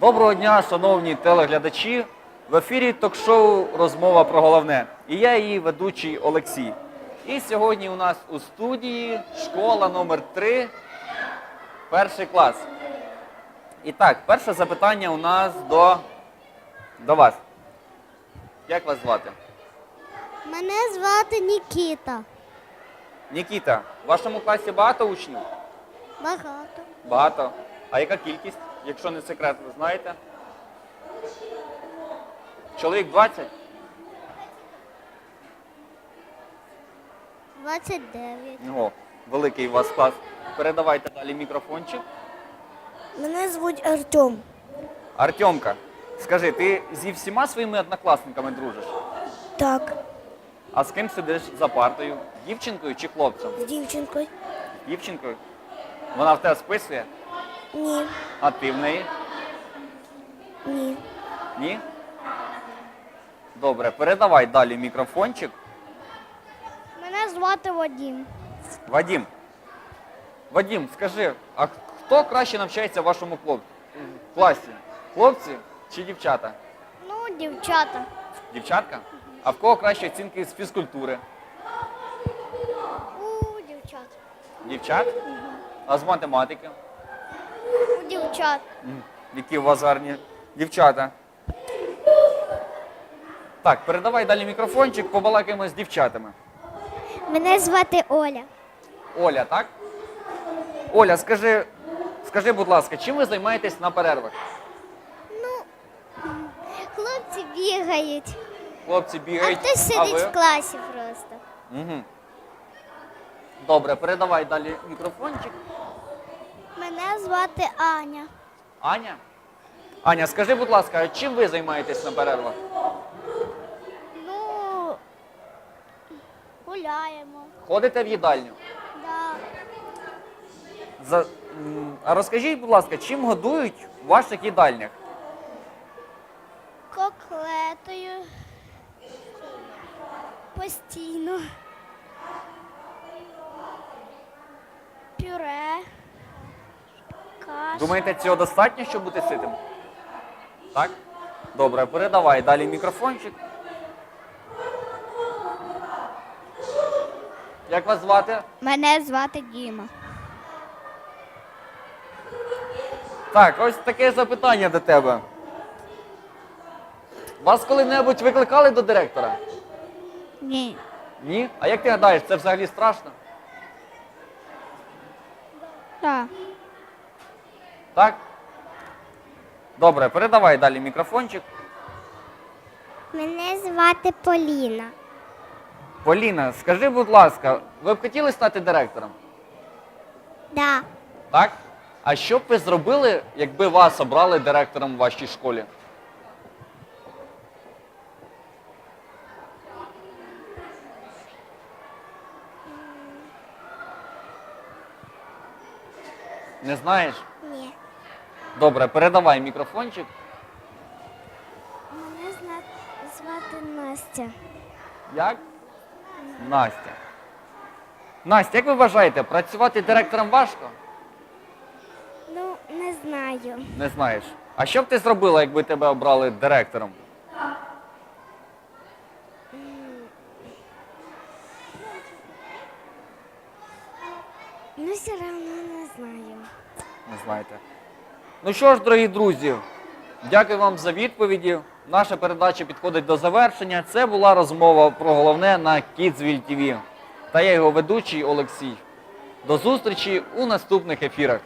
Доброго дня, шановні телеглядачі. В ефірі ток-шоу Розмова про головне. І я її ведучий Олексій. І сьогодні у нас у студії школа номер 3 перший клас. І так, перше запитання у нас до, до вас. Як вас звати? Мене звати Нікіта. Нікіта, в вашому класі багато учнів? Багато. Багато. А яка кількість, якщо не секрет, ви знаєте? Чоловік 20? 29. О, великий у вас клас. Передавайте далі мікрофончик. Мене звуть Артем. Артемка, скажи, ти зі всіма своїми однокласниками дружиш? Так, А з ким сидиш за партою? Дівчинкою чи хлопцем? з дівчинкою. Дівчинкою? Вона в тебе списує? Ні, А ти в неї? ні. Ні? Добре, передавай далі мікрофончик. Мене звати Вадим. Вадим. Вадим, скажи, а хто краще навчається в вашому клуб- класі? Хлопці чи дівчата? Ну, дівчата. Дівчатка? А в кого кращі оцінки з фізкультури? У дівчат. Дівчат? А з математики? У дівчат. М, Які у вас гарні дівчата. Так, передавай далі мікрофончик, побалакаємо з дівчатами. Мене звати Оля. Оля, так? Оля, скажи, скажи, будь ласка, чим ви займаєтесь на перервах? Ну, Хлопці бігають. Хлопці А бігають. хтось сидить в класі просто. Угу. Добре, передавай далі мікрофончик. Мене звати Аня. Аня? Аня, скажи, будь ласка, чим ви займаєтесь на перервах? Ну, гуляємо. Ходите в їдальню? Да. За... м, А розкажіть, будь ласка, чим годують в ваших їдальнях? Коклетою. Постійно. Пюре. Каша. Думаєте, цього достатньо, щоб бути ситим? Так? Добре, передавай далі мікрофончик. Як вас звати? Мене звати Діма. Так, ось таке запитання до тебе. Вас коли-небудь викликали до директора? Ні. Ні? А як ти гадаєш, це взагалі страшно? Так. Так? Добре, передавай далі мікрофончик. Мене звати Поліна. Поліна, скажи, будь ласка, ви б хотіли стати директором? Да. Так? А що б ви зробили, якби вас обрали директором в вашій школі? Не знаєш? Ні. Добре, передавай мікрофончик. Мене звати Настя. Як? Настя. Настя, як ви вважаєте, працювати директором важко? Ну, не знаю. Не знаєш. А що б ти зробила, якби тебе обрали директором? Не знаю. Не знаєте. Ну що ж, дорогі друзі, дякую вам за відповіді. Наша передача підходить до завершення. Це була розмова про головне на Kidsville TV. Та я його ведучий Олексій. До зустрічі у наступних ефірах.